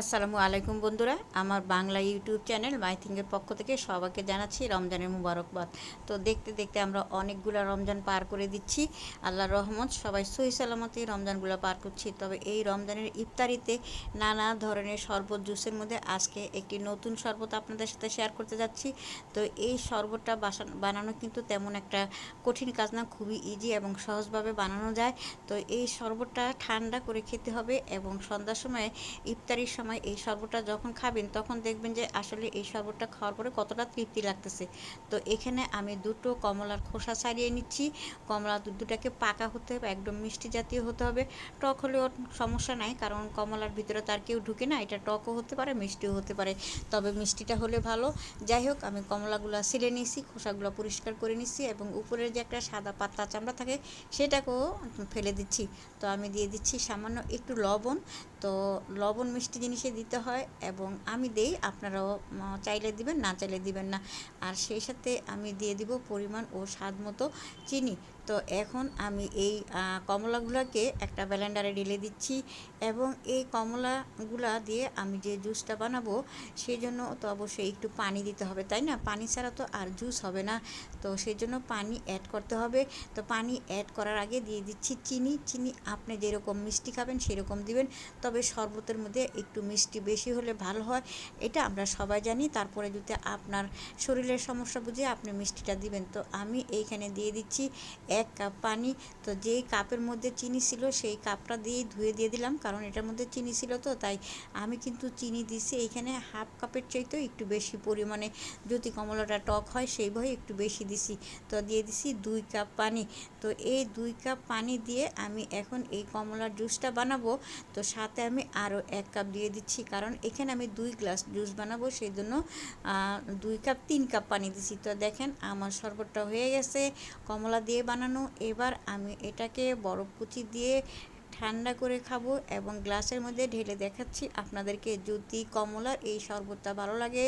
আসসালামু আলাইকুম বন্ধুরা, আমার বাংলা ইউটিউব চ্যানেল মাইথিংয়ের পক্ষ থেকে সবাইকে জানাচ্ছি রমজানের মুবারকবাদ। তো দেখতে দেখতে আমরা অনেকগুলো রমজান পার করে দিচ্ছি আল্লাহ রহমত, সবাই সহি সালামতে রমজানগুলো পার করছি। তবে এই রমজানের ইফতারিতে নানা ধরনের শরবত জুসের মধ্যে আজকে একটি নতুন শরবত আপনাদের সাথে শেয়ার করতে যাচ্ছি। তো এই শরবতটা বানানো কিন্তু তেমন একটা কঠিন কাজ না, খুবই ইজি এবং সহজভাবে বানানো যায়। তো এই শরবতটা ঠান্ডা করে খেতে হবে এবং সন্ধ্যার সময় ইফতারির সময় সময় এই শরবতটা যখন খাবেন, তখন দেখবেন যে আসলে এই শরবতটা খাওয়ার পরে কতটা তৃপ্তি লাগতেছে। তো এখানে আমি দুটো কমলার খোসা ছাড়িয়ে নিচ্ছি। কমলা দুটাকে পাকা হতে হবে, একদম মিষ্টি জাতীয় হতে হবে। টক হলেও সমস্যা নাই, কারণ কমলার ভিতরে তার কেউ ঢুকে না, এটা টকও হতে পারে, মিষ্টিও হতে পারে। তবে মিষ্টিটা হলে ভালো। যাই হোক, আমি কমলাগুলো সিলে নিয়েছি, খোসাগুলো পরিষ্কার করে নিচ্ছি এবং উপরের যে একটা সাদা পাতলা চামড়া থাকে, সেটাকেও ফেলে দিচ্ছি। তো আমি দিয়ে দিচ্ছি সামান্য একটু লবণ। তো লবণ মিষ্টি জিনিসে দিতে হয় এবং আমি দেই, আপনারাও চাইলে দিবেন, না চাইলে দিবেন না। আর সেই সাথে আমি দিয়ে দিব পরিমাণ ও স্বাদ মতো চিনি। তো এখন আমি এই কমলাগুলোকে একটা ব্যালেন্ডারে ঢেলে দিচ্ছি এবং এই কমলাগুলা দিয়ে আমি যে জুসটা বানাবো সেই জন্য তো অবশ্যই একটু পানি দিতে হবে, তাই না? পানি ছাড়া তো আর জুস হবে না। তো সেই জন্য পানি অ্যাড করতে হবে। তো পানি অ্যাড করার আগে দিয়ে দিচ্ছি চিনি। চিনি আপনি যেরকম মিষ্টি খাবেন সেরকম দিবেন। তবে শরবতের মধ্যে একটু মিষ্টি বেশি হলে ভালো হয়। এটা আমরা সবাই জানি। তারপরে যদি আপনার শরীরের সমস্যা বুঝে আপনি মিষ্টিটা দিবেন। তো আমি এইখানে দিয়ে দিচ্ছি এক কাপ পানি। তো যেই কাপের মধ্যে চিনি ছিল, সেই কাপটা দিয়েই ধুয়ে দিয়ে দিলাম, কারণ এটার মধ্যে চিনি ছিল তো, তাই আমি কিন্তু চিনি দিছি। এইখানে হাফ কাপের চাইতেও একটু বেশি পরিমাণে। যদি কমলাটা টক হয়, সেই ভয়ে একটু বেশি দিছি। তো দিয়ে দিছি দুই কাপ পানি। তো এই দুই কাপ পানি দিয়ে আমি এখন এই কমলার জুসটা বানাবো। তো সাথে আমি আরও এক কাপ দিয়ে দিচ্ছি, কারণ এখানে আমি দুই গ্লাস জুস বানাবো, সেই জন্য দুই কাপ, তিন কাপ পানি দিছি। তো দেখেন, আমার শরবতটা হয়ে গেছে। কমলা দিয়ে বানানো। এবার আমি এটাকে বরফ কুচি দিয়ে ঠান্ডা করে খাব এবং গ্লাসের মধ্যে ঢেলে দেখাচ্ছি আপনাদেরকে। যদি কমলার এই শরবতটা ভালো লাগে,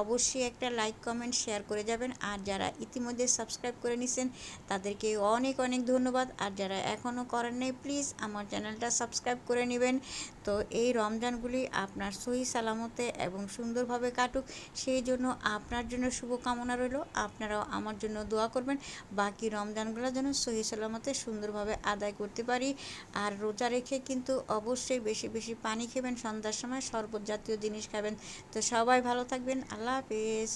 অবশ্যই একটা লাইক কমেন্ট শেয়ার করে যাবেন। আর যারা ইতিমধ্যে সাবস্ক্রাইব করে নিছেন, তাদেরকে অনেক অনেক ধন্যবাদ। আর যারা এখনও করেন নাই প্লিজ আমার চ্যানেলটা সাবস্ক্রাইব করে নেবেন। তো এই রমজানগুলি আপনার সহি সালামতে এবং সুন্দরভাবে কাটুক। সেই জন্য আপনার জন্য শুভকামনা রইল। আপনারাও আমার জন্য দোয়া করবেন। বাকি রমজানগুলো যেন সহি সালামতে সুন্দরভাবে আদায় করতে পারি। আর রোজা রেখে কিন্তু অবশ্যই বেশি বেশি পানি খাবেন। সন্ধ্যার সময় শরবত জাতীয় জিনিস খাবেন। তো সবাই ভালো থাকবেন। আল্লাহ হাফেজ।